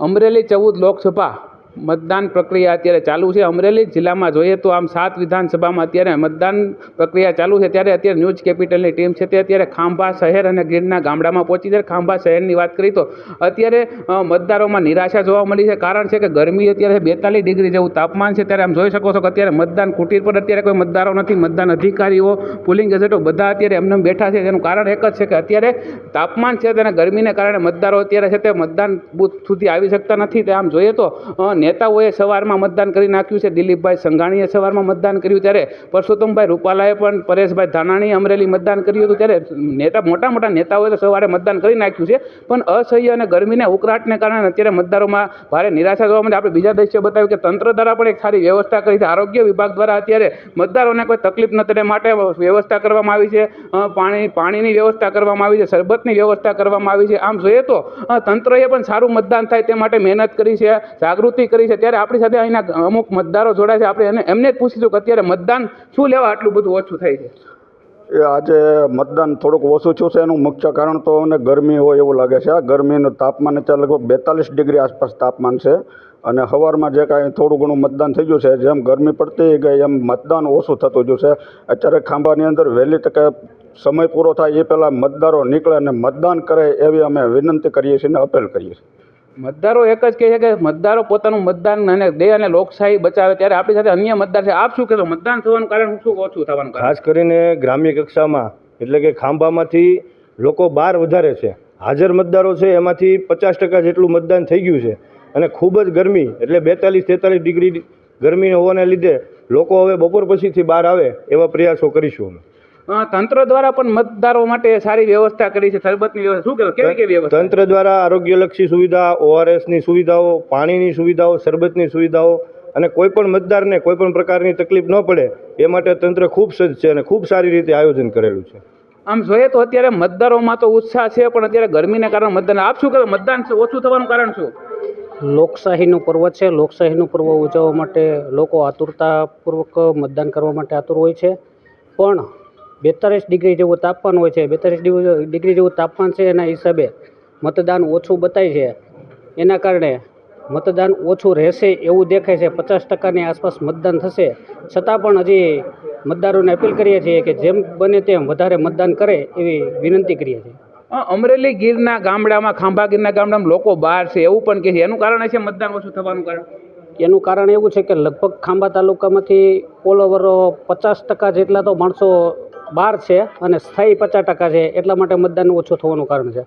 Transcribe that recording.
અમરેલી ચૌદ લોકસભા મતદાન પ્રક્રિયા અત્યારે ચાલુ છે. અમરેલી જિલ્લામાં જોઈએ તો આમ સાત વિધાનસભામાં અત્યારે મતદાન પ્રક્રિયા ચાલુ છે. ત્યારે અત્યારે ન્યૂઝ કેપિટલની ટીમ છે તે અત્યારે ખાંભા શહેર અને ગીરના ગામડામાં પહોંચી છે. ખાંભા શહેરની વાત કરી તો અત્યારે મતદારોમાં નિરાશા જોવા મળી છે. કારણ છે કે ગરમી અત્યારે બેતાલીસ ડિગ્રી જેવું તાપમાન છે. ત્યારે આમ જોઈ શકો છો કે અત્યારે મતદાન કુટીર પર અત્યારે કોઈ મતદારો નથી. મતદાન અધિકારીઓ, પોલિંગ એજન્ટો બધા અત્યારે એમને એમ બેઠા છે. તેનું કારણ એક જ છે કે અત્યારે તાપમાન છે. તેને ગરમીને કારણે મતદારો અત્યારે છે તે મતદાન બૂથ સુધી આવી શકતા નથી. તે આમ જોઈએ તો નેતાઓએ સવારમાં મતદાન કરી નાખ્યું છે. દિલીપભાઈ સંઘાણીએ સવારમાં મતદાન કર્યું ત્યારે પરસોત્તમભાઈ રૂપાલાએ પણ પરેશભાઈ ધાનાણીએ અમરેલી મતદાન કર્યું હતું. ત્યારે નેતા, મોટા મોટા નેતાઓએ તો સવારે મતદાન કરી નાખ્યું છે. પણ અસહ્ય અને ગરમીને ઉકળાટને કારણે અત્યારે મતદારોમાં ભારે નિરાશા જોવા મળે. આપણે બીજા દ્રશ્ય બતાવ્યું કે તંત્ર દ્વારા પણ એક સારી વ્યવસ્થા કરી છે. આરોગ્ય વિભાગ દ્વારા અત્યારે મતદારોને કોઈ તકલીફ ન થાય માટે વ્યવસ્થા કરવામાં આવી છે. પાણી, પાણીની વ્યવસ્થા કરવામાં આવી છે. શરબતની વ્યવસ્થા કરવામાં આવી છે. આમ જોઈએ તો તંત્રએ પણ સારું મતદાન થાય તે માટે મહેનત કરી છે. જાગૃતિ કરી છે, ત્યારે આપણી સાથે અહીંના અમુક મતદારો જોડાય છે. આપણે એમને જ પૂછીશું કે અત્યારે મતદાન શું લેવા આટલું બધું ઓછું થાય છે? એ આજે મતદાન થોડુંક ઓછું થયું છે. એનું મુખ્ય કારણ તો મને ગરમી હોય એવું લાગે છે. આ ગરમીનું તાપમાન અત્યારે લગભગ બેતાલીસ ડિગ્રી આસપાસ તાપમાન છે અને સવારમાં જે કાંઈ થોડું ઘણું મતદાન થઈ ગયું છે, જેમ ગરમી પડતી ગઈ, એમ મતદાન ઓછું થતું ગયું છે. અત્યારે ખાંભાની અંદર વહેલી તકે સમય પૂરો થાય એ પહેલાં મતદારો નીકળે અને મતદાન કરે એવી અમે વિનંતી કરીએ છીએ અને અપીલ કરીએ છીએ. મતદારો એક જ કહે છે કે મતદારો પોતાનું મતદાન અને દે અને લોકશાહી બચાવે ત્યારે આપણી સાથે અન્ય મતદાર છે. આપ શું કહેશો? મતદાન થવાનું કારણ શું ઓછું થવાનું ખાસ કરીને ગ્રામ્ય કક્ષામાં, એટલે કે ખાંભામાંથી લોકો બહાર વધારે છે. હાજર મતદારો છે, એમાંથી પચાસ ટકા જેટલું મતદાન થઈ ગયું છે. અને ખૂબ જ ગરમી, એટલે બેતાલીસ, તેતાલીસ ડિગ્રી ગરમી હોવાને લીધે લોકો હવે બપોર પછીથી બહાર આવે એવા પ્રયાસો કરીશું અમે. તંત્ર દ્વારા પણ મતદારો માટે સારી વ્યવસ્થા કરી છે શરબતની વ્યવસ્થા. શું કહેશો કેવી કેવી વ્યવસ્થા? તંત્ર દ્વારા આરોગ્યલક્ષી સુવિધા ઓઆરએસની સુવિધાઓ પાણીની સુવિધાઓ શરબતની સુવિધાઓ અને કોઈ પણ મતદારને કોઈ પણ પ્રકારની તકલીફ ન પડે એ માટે તંત્ર ખૂબ સજ્જ છે અને ખૂબ સારી રીતે આયોજન કરેલું છે. આમ જોઈએ તો અત્યારે મતદારોમાં તો ઉત્સાહ છે પણ અત્યારે ગરમીને કારણે મતદાન આપ શું કરો મતદાન ઓછું થવાનું કારણ શું? લોકશાહીનું પર્વ છે. લોકશાહીનું પર્વ ઉજવવા માટે લોકો આતુરતાપૂર્વક મતદાન કરવા માટે આતુર હોય છે. પણ બેતાલીસ ડિગ્રી જેવું તાપમાન હોય છે. બેતાલીસ ડિગ્રી જેવું તાપમાન છે એના હિસાબે મતદાન ઓછું બતાય છે. એના કારણે મતદાન ઓછું રહેશે એવું દેખાય છે. પચાસ ટકાની આસપાસ મતદાન થશે. છતાં પણ હજી મતદારોને અપીલ કરીએ છીએ કે જેમ બને તેમ વધારે મતદાન કરે એવી વિનંતી કરીએ છીએ. અમરેલી ગીરના ગામડામાં ખાંભા ગીરના ગામડામાં લોકો બહાર છે. એવું પણ કહે છે. એનું કારણ છે મતદાન ઓછું થવાનું કારણ? એનું કારણ એવું છે કે લગભગ ખાંભા તાલુકામાંથી ઓલ ઓવર પચાસ ટકા જેટલા તો માણસો બહાર છે અને સ્થાયી પચાસ ટકા છે. એટલા માટે મતદાન ઓછું થવાનું કારણ છે.